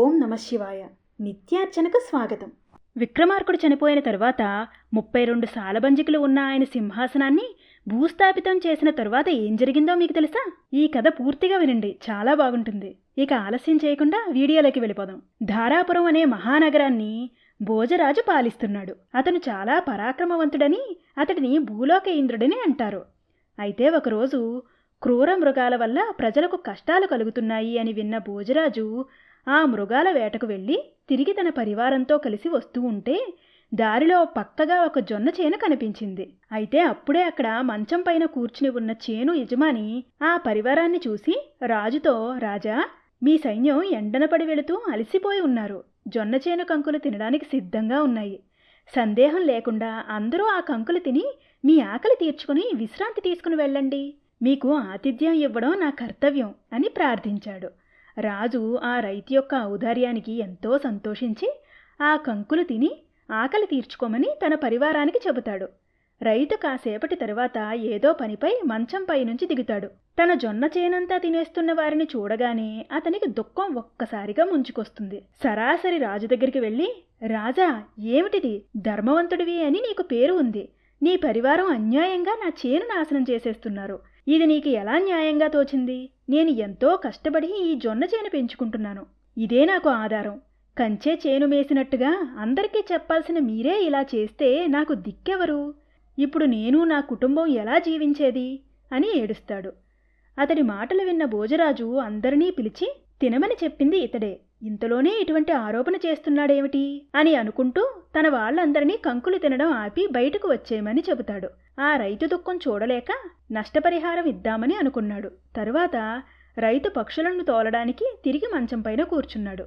ఓం నమ శివాయ. నిత్యార్చనకు స్వాగతం. విక్రమార్కుడు చనిపోయిన తరువాత ముప్పై రెండు సాలబంజికులు ఉన్న ఆయన సింహాసనాన్ని భూస్థాపితం చేసిన తరువాత ఏం జరిగిందో మీకు తెలుసా? ఈ కథ పూర్తిగా వినండి చాలా బాగుంటుంది. ఇక ఆలస్యం చేయకుండా వీడియోలోకి వెళ్ళిపోదాం. ధారాపురం అనే మహానగరాన్ని భోజరాజు పాలిస్తున్నాడు. అతను చాలా పరాక్రమవంతుడని అతడిని భూలోక ఇంద్రుడని అంటారు. అయితే ఒకరోజు క్రూర మృగాల వల్ల ప్రజలకు కష్టాలు కలుగుతున్నాయి అని విన్న భోజరాజు ఆ మృగాల వేటకు వెళ్ళి తిరిగి తన పరివారంతో కలిసి వస్తూ ఉంటే దారిలో పక్కగా ఒక జొన్న చేను కనిపించింది. అయితే అప్పుడే అక్కడ మంచం పైన కూర్చుని ఉన్న చేను యజమాని ఆ పరివారాన్ని చూసి రాజుతో రాజా మీ సైన్యం ఎండనపడి వెళుతూ అలసిపోయి ఉన్నారు. జొన్న చేను కంకులు తినడానికి సిద్ధంగా ఉన్నాయి. సందేహం లేకుండా అందరూ ఆ కంకులు తిని మీ ఆకలి తీర్చుకుని విశ్రాంతి తీసుకుని వెళ్ళండి. మీకు ఆతిథ్యం ఇవ్వడం నా కర్తవ్యం అని ప్రార్థించాడు. రాజు ఆ రైతు యొక్క ఔదార్యానికి ఎంతో సంతోషించి ఆ కంకులు తిని ఆకలి తీర్చుకోమని తన పరివారానికి చెబుతాడు. రైతు కాసేపటి తరువాత ఏదో పనిపై మంచంపై నుంచి దిగుతాడు. తన జొన్న చేనంతా తినేస్తున్న వారిని చూడగానే అతనికి దుఃఖం ఒక్కసారిగా ముంచుకొస్తుంది. సరాసరి రాజు దగ్గరికి వెళ్ళి రాజా ఏమిటిది? ధర్మవంతుడివి అని నీకు పేరు ఉంది. నీ పరివారం అన్యాయంగా నా చేను నాశనం చేసేస్తున్నారు. ఇది నీకు ఎలా న్యాయంగా తోచింది? నేను ఎంతో కష్టపడి ఈ జొన్న చేను పెంచుకుంటున్నాను. ఇదే నాకు ఆధారం. కంచే చేను మేసినట్టుగా అందరికీ చెప్పాల్సిన మీరే ఇలా చేస్తే నాకు దిక్కెవరు? ఇప్పుడు నేను నా కుటుంబం ఎలా జీవించేది? అని ఏడుస్తాడు. అతడి మాటలు విన్న భోజరాజు అందరినీ పిలిచి తినమని చెప్పింది ఇతడే. ఇంతలోనే ఇటువంటి ఆరోపణ చేస్తున్నాడేమిటి? అని అనుకుంటూ తన వాళ్ళందరినీ కంకులు తినడం ఆపి బయటకు వచ్చేయమని చెబుతాడు. ఆ రైతు దుఃఖం చూడలేక నష్టపరిహారం ఇద్దామని అనుకున్నాడు. తరువాత రైతు పక్షులను తోలడానికి తిరిగి మంచంపైన కూర్చున్నాడు.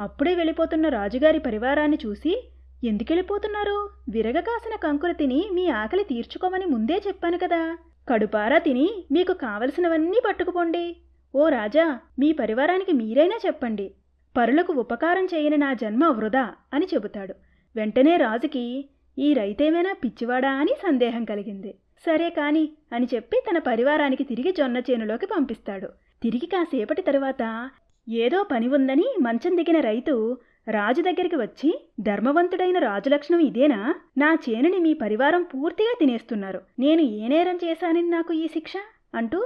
అప్పుడే వెళ్ళిపోతున్న రాజుగారి పరివారాన్ని చూసి ఎందుకెళ్ళిపోతున్నారు విరగ కాసిన కంకులు తిని మీ ఆకలి తీర్చుకోమని ముందే చెప్పాను కదా. కడుపారా తిని మీకు కావలసినవన్నీ పట్టుకుపోండి. ఓ రాజా మీ పరివారానికి మీరైనా చెప్పండి. పరులకు ఉపకారం చేయని నా జన్మ వృధా అని చెబుతాడు. వెంటనే రాజుకి ఈ రైతేమైనా పిచ్చివాడా అని సందేహం కలిగింది. సరే కాని అని చెప్పి తన పరివారానికి తిరిగి జొన్న చేనులోకి పంపిస్తాడు. తిరిగి కాసేపటి తరువాత ఏదో పని ఉందని మంచం దిగిన రైతు రాజు దగ్గరికి వచ్చి ధర్మవంతుడైన రాజు లక్షణం ఇదేనా? నా చేనుని మీ పరివారం పూర్తిగా తినేస్తున్నారు. నేను ఏ నేరం చేశానని నాకు ఈ శిక్ష అంటూ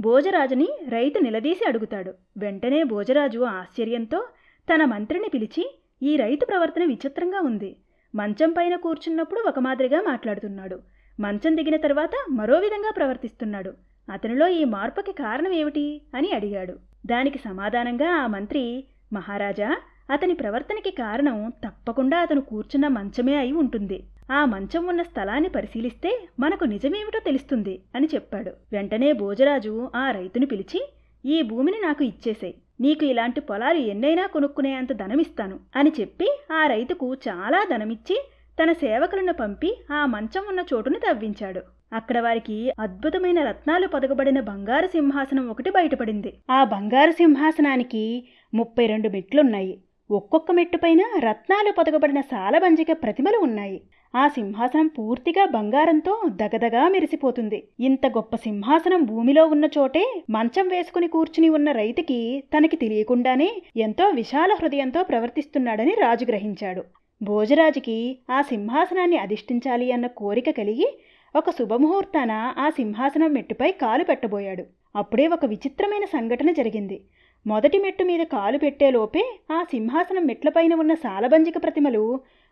భోజరాజుని రైతు నిలదీసి అడుగుతాడు. వెంటనే భోజరాజు ఆశ్చర్యంతో తన మంత్రిని పిలిచి ఈ రైతు ప్రవర్తన విచిత్రంగా ఉంది. మంచం పైన కూర్చున్నప్పుడు ఒక మాదిరిగా మాట్లాడుతున్నాడు. మంచం దిగిన తర్వాత మరో విధంగా ప్రవర్తిస్తున్నాడు. అతనిలో ఈ మార్పుకి కారణం ఏమిటి? అని అడిగాడు. దానికి సమాధానంగా ఆ మంత్రి మహారాజా అతని ప్రవర్తనకి కారణం తప్పకుండా అతను కూర్చున్న మంచమే అయి ఉంటుంది. ఆ మంచం ఉన్న స్థలాన్ని పరిశీలిస్తే మనకు నిజమేమిటో తెలుస్తుంది అని చెప్పాడు. వెంటనే భోజరాజు ఆ రైతుని పిలిచి ఈ భూమిని నాకు ఇచ్చేసేయ్. నీకు ఇలాంటి పొలాలు ఎన్నైనా కొనుక్కునేంత ధనమిస్తాను అని చెప్పి ఆ రైతుకు చాలా ధనమిచ్చి తన సేవకులను పంపి ఆ మంచం ఉన్న చోటును తవ్వించాడు. అక్కడ వారికి అద్భుతమైన రత్నాలు పొదగబడిన బంగారు సింహాసనం ఒకటి బయటపడింది. ఆ బంగారు సింహాసనానికి ముప్పై రెండు మెట్లున్నాయి. ఒక్కొక్క మెట్టుపైన రత్నాలు పొదగబడిన సాలబంజిక ప్రతిమలు ఉన్నాయి. ఆ సింహాసనం పూర్తిగా బంగారంతో దగదగా మెరిసిపోతుంది. ఇంత గొప్ప సింహాసనం భూమిలో ఉన్న చోటే మంచం వేసుకుని కూర్చుని ఉన్న రైతుకి తనకి తెలియకుండానే ఎంతో విశాల హృదయంతో ప్రవర్తిస్తున్నాడని రాజు గ్రహించాడు. భోజరాజుకి ఆ సింహాసనాన్ని అధిష్ఠించాలి అన్న కోరిక కలిగి ఒక శుభముహూర్తాన ఆ సింహాసనం మెట్టుపై కాలు పెట్టబోయాడు. అప్పుడే ఒక విచిత్రమైన సంఘటన జరిగింది. మొదటి మెట్టు మీద కాలు పెట్టేలోపే ఆ సింహాసనం మెట్లపైన ఉన్న సాలబంజిక ప్రతిమలు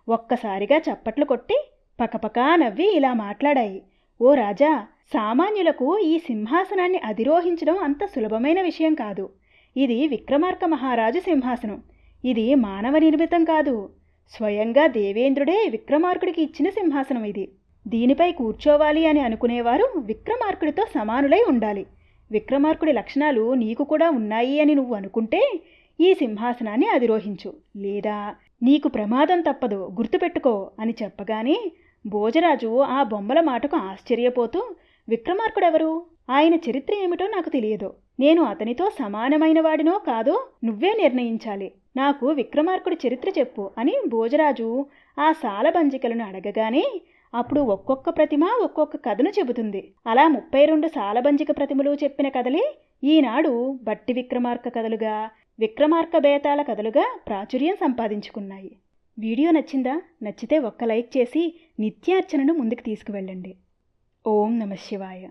ఒక్కసారిగా చప్పట్లు కొట్టి పకపకా నవ్వి ఇలా మాట్లాడాయి. ఓ రాజా సామాన్యులకు ఈ సింహాసనాన్ని అధిరోహించడం అంత సులభమైన విషయం కాదు. ఇది విక్రమార్క మహారాజు సింహాసనం. ఇది మానవ నిర్మితం కాదు. స్వయంగా దేవేంద్రుడే విక్రమార్కుడికి ఇచ్చిన సింహాసనం ఇది. దీనిపై కూర్చోవాలి అని అనుకునేవారు విక్రమార్కుడితో సమానులై ఉండాలి. విక్రమార్కుడి లక్షణాలు నీకు కూడా ఉన్నాయి అని నువ్వు అనుకుంటే ఈ సింహాసనాన్ని అధిరోహించు. లేదా నీకు ప్రమాదం తప్పదు గుర్తుపెట్టుకో అని చెప్పగానే భోజరాజు ఆ బొమ్మల మాటకు ఆశ్చర్యపోతూ విక్రమార్కుడెవరు? ఆయన చరిత్ర ఏమిటో నాకు తెలియదు. నేను అతనితో సమానమైన వాడినో కాదో నువ్వే నిర్ణయించాలి. నాకు విక్రమార్కుడి చరిత్ర చెప్పు అని భోజరాజు ఆ సాలబంజికలను అడగగానే అప్పుడు ఒక్కొక్క ప్రతిమ ఒక్కొక్క కథను చెబుతుంది. అలా ముప్పై రెండు సాలబంజిక ప్రతిమలు చెప్పిన కథలే ఈనాడు బట్టి విక్రమార్క కథలుగా విక్రమార్క బేతాల కథలుగా ప్రాచుర్యం సంపాదించుకున్నాయి. వీడియో నచ్చిందా? నచ్చితే ఒక్క లైక్ చేసి నిత్యార్చనను ముందుకు తీసుకువెళ్ళండి. ఓం నమ శివాయ.